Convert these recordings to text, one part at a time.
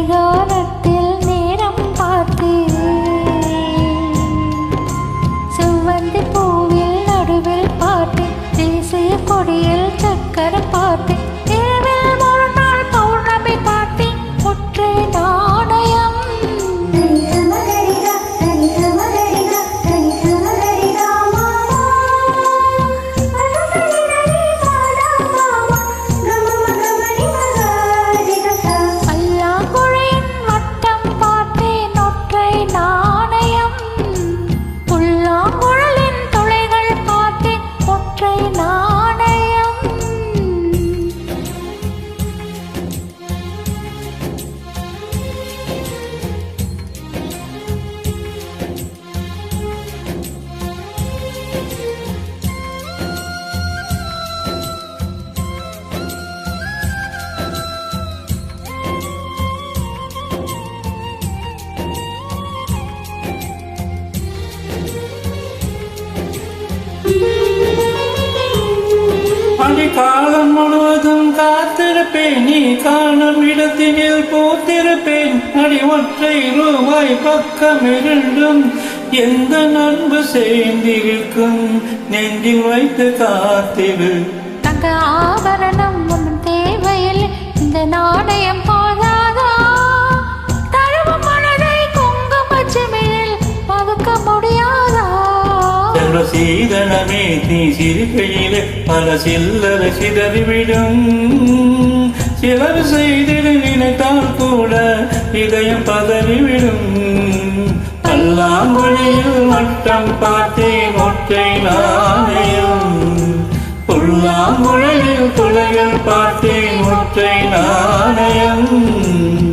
கடிகாரத்தில் நேரம் பார்த்து செவ்வந்தி பூவில் நடுவில் பார்த்தேன் தேசிய கொடியில் சக்கரம் அடிக்காலம் முழுவதும் காத்திருப்பேன். நீ காணும் இடத்தினில் போத்திருப்பேன். அடி ஒற்றை ரூபாய் பக்கம் இருந்தும் எந்த நண்பு சேர்ந்திருக்கும்? நெஞ்சில் வைத்து காத்திரு. தங்க ஆபரணம் செல்வ சீதனமே நீ சிரிக்கையிலே பல சில்லறை சிதறிவிடும். சிலர் செய்திட நினைத்தால் கூட இதயம் பதறிவிடும். பல்லாங்குழியில் மட்டம் பார்த்தே மொட்டை நாணயம். புல்லாங்குழலில் துளைகள் பார்த்தே ஒற்றை நாணயம்.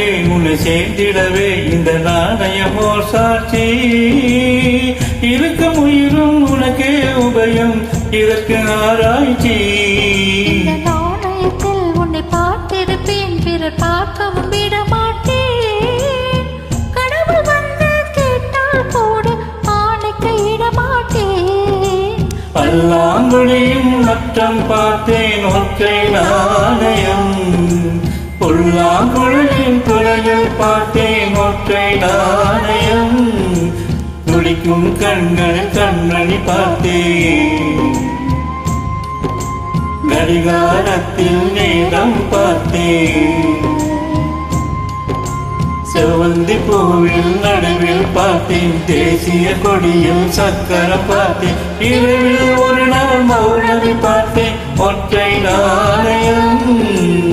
பேரழகே உன்னை சேர்ந்திடவே இந்த நாணயம் சாட்சி இருக்கும் உயிரும் உனக்கே உபயம் இதற்கு ஆராய்ச்சி. நாணயத்தில் உன்னை பார்த்திருப்பேன் பிறர் பார்க்கவும் விட மாட்டேன் கடவுள் வந்து கேட்டால் கூட ஆணைக்கு இட மாட்டேன் பல்லாங்குழியும் மற்றம் பார்த்தேன் ஒற்றை நாணயம். புல்லாங்குழலின் துறையில் பார்த்தேன் ஒற்றை நாணயம். துடிக்கும் கண்கள் கண்ணனி பார்த்தேன். கடிகாரத்தில் நேரம் பார்த்தேன். செவந்தி பூவில் நடுவில் பார்த்தேன். தேசிய கொடியில் சக்கர பார்த்தேன். இரவில் ஒரு நாள் மௌனவி பார்த்தேன். ஒற்றை நாணயம்.